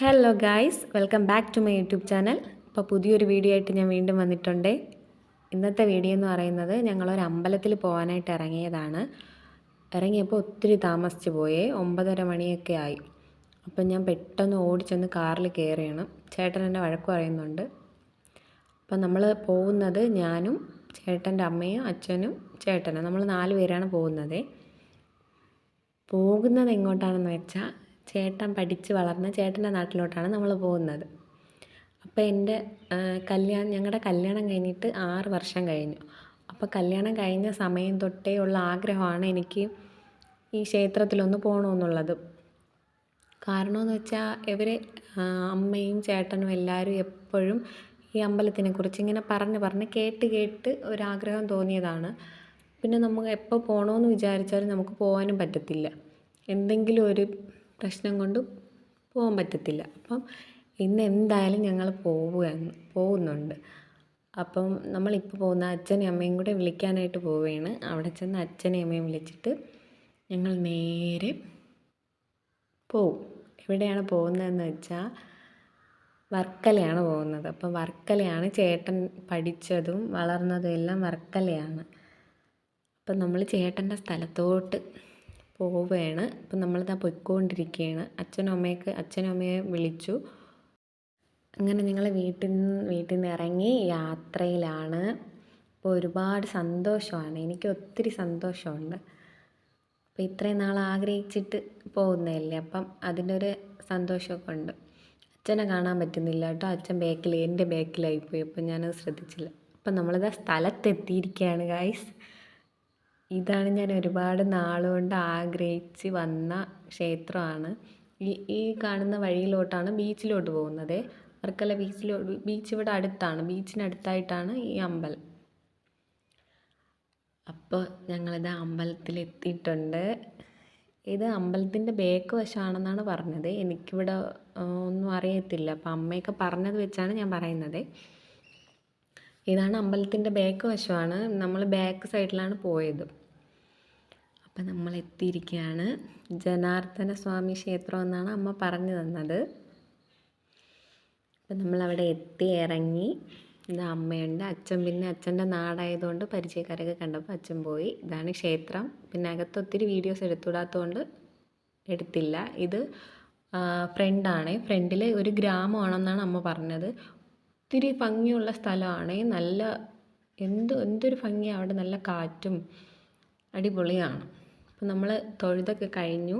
Hello guys welcome back to my YouTube channel ഇപ്പോൾ പുതിയൊരു video ആയിട്ട് ഞാൻ വീണ്ടും വന്നിട്ടുണ്ട്. ഇന്നത്തെ വീഡിയോ എന്ന് പറയുന്നത് ഞങ്ങളൊരു അമ്പലത്തിൽ പോകാനായിട്ട് ഇറങ്ങിയതാണ്. ഇറങ്ങിയപ്പോൾ ഒത്തിരി താമസിച്ച് പോയേ. ഒമ്പതര മണിയൊക്കെ ആയി. അപ്പം ഞാൻ പെട്ടെന്ന് ഓടിച്ചെന്ന് കാറിൽ കയറിയണം. ചേട്ടൻ എന്നെ വഴക്ക് പറയുന്നുണ്ട്. അപ്പം നമ്മൾ പോകുന്നത് ഞാനും ചേട്ടന്റെ അമ്മയും അച്ഛനും ചേട്ടനും. നമ്മൾ നാല് പേരാണ് പോകുന്നത്. പോകുന്നത് എങ്ങോട്ടാണെന്ന് വെച്ചാൽ ചേട്ടൻ പഠിച്ച് വളർന്ന ചേട്ടന്റെ നാട്ടിലോട്ടാണ് നമ്മൾ പോകുന്നത്. അപ്പോൾ എന്റെ കല്യാണം ഞങ്ങളുടെ കല്യാണം കഴിഞ്ഞിട്ട് ആറ് വർഷം കഴിഞ്ഞു. അപ്പോൾ കല്യാണം കഴിഞ്ഞ സമയം തൊട്ടേ ഉള്ള ആഗ്രഹമാണ് എനിക്ക് ഈ ക്ഷേത്രത്തിലൊന്ന് പോകണമെന്നുള്ളത് കാരണമെന്ന് വെച്ചാൽ ഇവർ അമ്മയും ചേട്ടനും എല്ലാവരും എപ്പോഴും ഈ അമ്പലത്തിനെക്കുറിച്ച് ഇങ്ങനെ പറഞ്ഞ് പറഞ്ഞ് കേട്ട് കേട്ട് ഒരാഗ്രഹം തോന്നിയതാണ്. പിന്നെ നമുക്ക് എപ്പോൾ പോകണമെന്ന് വിചാരിച്ചാലും നമുക്ക് പോകാനും പറ്റത്തില്ല. എന്തെങ്കിലും ഒരു പ്രശ്നം കൊണ്ട് പോകാൻ പറ്റത്തില്ല. അപ്പം ഇന്ന് എന്തായാലും ഞങ്ങൾ പോവുകയാണ് പോകുന്നുണ്ട്. അപ്പം നമ്മളിപ്പോൾ പോകുന്ന അച്ഛനെയും അമ്മയും കൂടെ വിളിക്കാനായിട്ട് പോവുകയാണ്. അവിടെ ചെന്ന് അച്ഛനെയും അമ്മയും വിളിച്ചിട്ട് ഞങ്ങൾ നേരെ പോവും. എവിടെയാണ് പോകുന്നതെന്ന് വെച്ചാൽ വർക്കലയാണ് പോകുന്നത്. അപ്പം വർക്കലയാണ് ചേട്ടൻ പഠിച്ചതും വളർന്നതും എല്ലാം വർക്കലയാണ്. അപ്പം നമ്മൾ ചേട്ടന്റെ സ്ഥലത്തോട്ട് പോവുകയാണ് അപ്പം നമ്മളിതാ പൊയ്ക്കൊണ്ടിരിക്കുകയാണ് അച്ഛനും അമ്മയൊക്കെ അച്ഛനും അമ്മയെ വിളിച്ചു. അങ്ങനെ ഞങ്ങൾ വീട്ടിൽ നിന്ന് വീട്ടിൽ നിന്ന് ഇറങ്ങി യാത്രയിലാണ്. അപ്പോൾ ഒരുപാട് സന്തോഷമാണ്. എനിക്ക് ഒത്തിരി സന്തോഷമുണ്ട്. അപ്പോൾ ഇത്രയും നാൾ ആഗ്രഹിച്ചിട്ട് പോകുന്നതല്ലേ. അപ്പം അതിന്റെ ഒരു സന്തോഷമൊക്കെ ഉണ്ട്. അച്ഛനെ കാണാൻ പറ്റുന്നില്ല കേട്ടോ. അച്ഛൻ ബാക്കിൽ എന്റെ ബാക്കിലായിപ്പോയി അപ്പം ഞാനത് ശ്രദ്ധിച്ചില്ല. അപ്പം നമ്മളിതാ സ്ഥലത്തെത്തിയിരിക്കുകയാണ് ഗായ്സ് ഇതാണ് ഞാൻ ഒരുപാട് നാളുകൊണ്ട് ആഗ്രഹിച്ച് വന്ന ക്ഷേത്രമാണ്. ഈ ഈ കാണുന്ന വഴിയിലോട്ടാണ് ബീച്ചിലോട്ട് പോകുന്നത്. വർക്കല ബീച്ചിലോട്ട് ബീച്ച് ഇവിടെ അടുത്താണ്. ബീച്ചിനടുത്തായിട്ടാണ് ഈ അമ്പലം അപ്പോൾ ഞങ്ങളിത് അമ്പലത്തിൽ എത്തിയിട്ടുണ്ട് ഇത് അമ്പലത്തിന്റെ ബേക്ക് വശമാണെന്നാണ് പറഞ്ഞത്. എനിക്കിവിടെ ഒന്നും അറിയത്തില്ല. അപ്പം അമ്മയൊക്കെ പറഞ്ഞത് വെച്ചാണ് ഞാൻ പറയുന്നത്. ഇതാണ് അമ്പലത്തിന്റെ ബേക്ക് വശമാണ്. നമ്മൾ ബാക്ക് സൈഡിലാണ് പോയത്. അപ്പം നമ്മൾ എത്തിയിരിക്കുകയാണ് ജനാർദ്ദന സ്വാമി ക്ഷേത്രം എന്നാണ് അമ്മ പറഞ്ഞു തന്നത്. അപ്പം നമ്മളവിടെ എത്തി ഇറങ്ങി. ഇതാ അമ്മയുണ്ട്. അച്ഛൻ പിന്നെ അച്ഛന്റെ നാടായതുകൊണ്ട് പരിചയക്കാരൊക്കെ കണ്ടപ്പോൾ അച്ഛൻ പോയി. ഇതാണ് ക്ഷേത്രം. പിന്നെ അകത്ത് ഒത്തിരി വീഡിയോസ് എടുത്തുവിടാത്തതുകൊണ്ട് എടുത്തില്ല. ഇത് ഫ്രണ്ടാണ്. ഫ്രണ്ടിൽ ഒരു ഗ്രാമമാണെന്നാണ് അമ്മ പറഞ്ഞത്. ഒത്തിരി ഭംഗിയുള്ള സ്ഥലമാണ്. നല്ല എന്ത് എന്തൊരു ഭംഗിയാണ് അവിടെ നല്ല കാറ്റും അടിപൊളിയാണ്. അപ്പോൾ നമ്മൾ തൊഴുതൊക്കെ കഴിഞ്ഞു.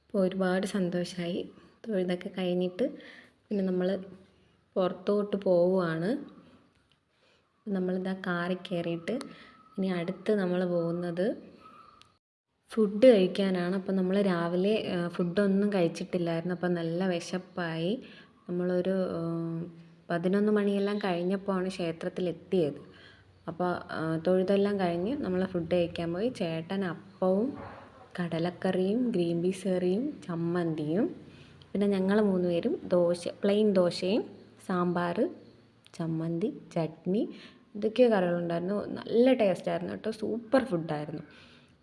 അപ്പോൾ ഒരുപാട് സന്തോഷമായി തൊഴുതൊക്കെ കഴിഞ്ഞിട്ട് പിന്നെ നമ്മൾ പുറത്തോട്ട് പോവുകയാണ് നമ്മളിതാ കാറിൽ കയറിയിട്ട് ഇനി അടുത്ത് നമ്മൾ പോകുന്നത് ഫുഡ് കഴിക്കാനാണ്. അപ്പോൾ നമ്മൾ രാവിലെ ഫുഡൊന്നും കഴിച്ചിട്ടില്ലായിരുന്നു. അപ്പോൾ നല്ല വിശപ്പായി. നമ്മളൊരു പതിനൊന്ന് മണിയെല്ലാം കഴിഞ്ഞപ്പോഴാണ് ക്ഷേത്രത്തിൽ എത്തിയത് അപ്പോൾ തൊഴുതെല്ലാം കഴിഞ്ഞ് നമ്മൾ ഫുഡ് കഴിക്കാൻ പോയി. ചേട്ടൻ അപ്പവും കടലക്കറിയും ഗ്രീൻ പീസ് കറിയും ചമ്മന്തിയും പിന്നെ ഞങ്ങൾ മൂന്ന് പേരും ദോശ പ്ലെയിൻ ദോശയും സാമ്പാർ ചമ്മന്തി ചട്നി ഇതൊക്കെയോ കറികളുണ്ടായിരുന്നു. നല്ല ടേസ്റ്റായിരുന്നു കേട്ടോ. സൂപ്പർ ഫുഡായിരുന്നു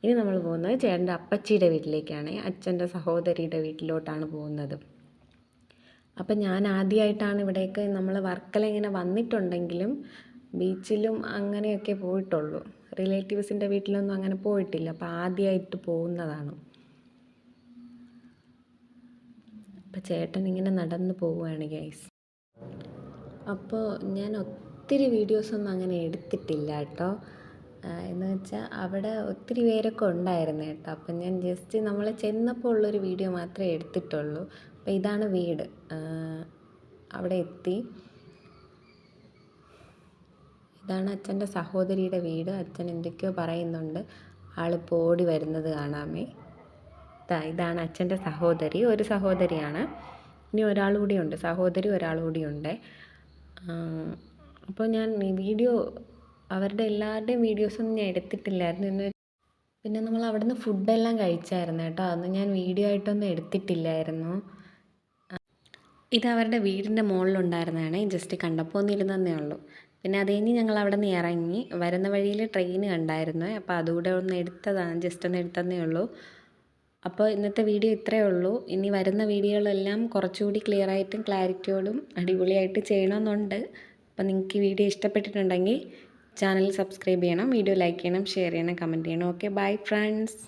ഇനി നമ്മൾ പോകുന്നത് ചേട്ടന്റെ അപ്പച്ചിയുടെ വീട്ടിലേക്കാണ്. അച്ഛന്റെ സഹോദരിയുടെ വീട്ടിലോട്ടാണ് പോകുന്നത്. അപ്പം ഞാൻ ആദ്യമായിട്ടാണ് ഇവിടേക്ക് നമ്മൾ വർക്കല ഇങ്ങനെ വന്നിട്ടുണ്ടെങ്കിലും ബീച്ചിലും അങ്ങനെയൊക്കെ പോയിട്ടുള്ളൂ. റിലേറ്റീവ്സിന്റെ വീട്ടിലൊന്നും അങ്ങനെ പോയിട്ടില്ല. അപ്പോൾ ആദ്യമായിട്ട് പോകുന്നതാണ്. അപ്പോൾ ചേട്ടൻ ഇങ്ങനെ നടന്നു പോവുകയാണ് ഗൈസ് അപ്പോൾ ഞാൻ ഒത്തിരി വീഡിയോസൊന്നും അങ്ങനെ എടുത്തിട്ടില്ല കേട്ടോ. എന്ന് വെച്ചാൽ അവിടെ ഒത്തിരി പേരൊക്കെ ഉണ്ടായിരുന്നു കേട്ടോ. അപ്പം ഞാൻ ജസ്റ്റ് നമ്മൾ ചെന്നപ്പോൾ ഉള്ളൊരു വീഡിയോ മാത്രമേ എടുത്തിട്ടുള്ളൂ. അപ്പോൾ ഇതാണ് വീട്. അവിടെ എത്തി. ഇതാണ് അച്ഛന്റെ സഹോദരിയുടെ വീട്. അച്ഛൻ എന്തൊക്കെയോ പറയുന്നുണ്ട്. ആളിപ്പോൾ ഓടി വരുന്നത് കാണാമേ. ഇതാണ് അച്ഛന്റെ സഹോദരി. ഒരു സഹോദരിയാണ്. ഇനി ഒരാൾ കൂടിയുണ്ട് സഹോദരി ഒരാൾ കൂടിയുണ്ട് അപ്പോൾ ഞാൻ വീഡിയോ അവരുടെ എല്ലാവരുടെയും വീഡിയോസൊന്നും ഞാൻ എടുത്തിട്ടില്ലായിരുന്നു. എന്ന് പിന്നെ നമ്മൾ അവിടുന്ന് ഫുഡെല്ലാം കഴിച്ചായിരുന്നു കേട്ടോ. അതൊന്നും ഞാൻ വീഡിയോ ആയിട്ടൊന്നും എടുത്തിട്ടില്ലായിരുന്നു. ഇത് അവരുടെ വീടിന്റെ മുകളിലുണ്ടായിരുന്നതാണ്. ജസ്റ്റ് കണ്ടപ്പോൾ ഒന്നിരുന്നേ ഉള്ളൂ. പിന്നെ അത് കഴിഞ്ഞ് ഞങ്ങൾ അവിടെ നിന്ന് ഇറങ്ങി വരുന്ന വഴിയിൽ ട്രെയിൻ കണ്ടായിരുന്നു. അപ്പോൾ അതുകൂടെ ഒന്ന് എടുത്തതാണ് ജസ്റ്റ് ഒന്ന് എടുത്തതേ ഉള്ളൂ. അപ്പോൾ ഇന്നത്തെ വീഡിയോ ഇത്രയേ ഉള്ളൂ. ഇനി വരുന്ന വീഡിയോകളെല്ലാം കുറച്ചുകൂടി ക്ലിയർ ആയിട്ടും ക്ലാരിറ്റിയോടും അടിപൊളിയായിട്ട് ചെയ്യണമെന്നുണ്ട് അപ്പോൾ നിങ്ങൾക്ക് ഈ വീഡിയോ ഇഷ്ടപ്പെട്ടിട്ടുണ്ടെങ്കിൽ ചാനൽ സബ്സ്ക്രൈബ് ചെയ്യണം വീഡിയോ ലൈക്ക് ചെയ്യണം ഷെയർ ചെയ്യണം കമന്റ് ചെയ്യണം. Okay bye friends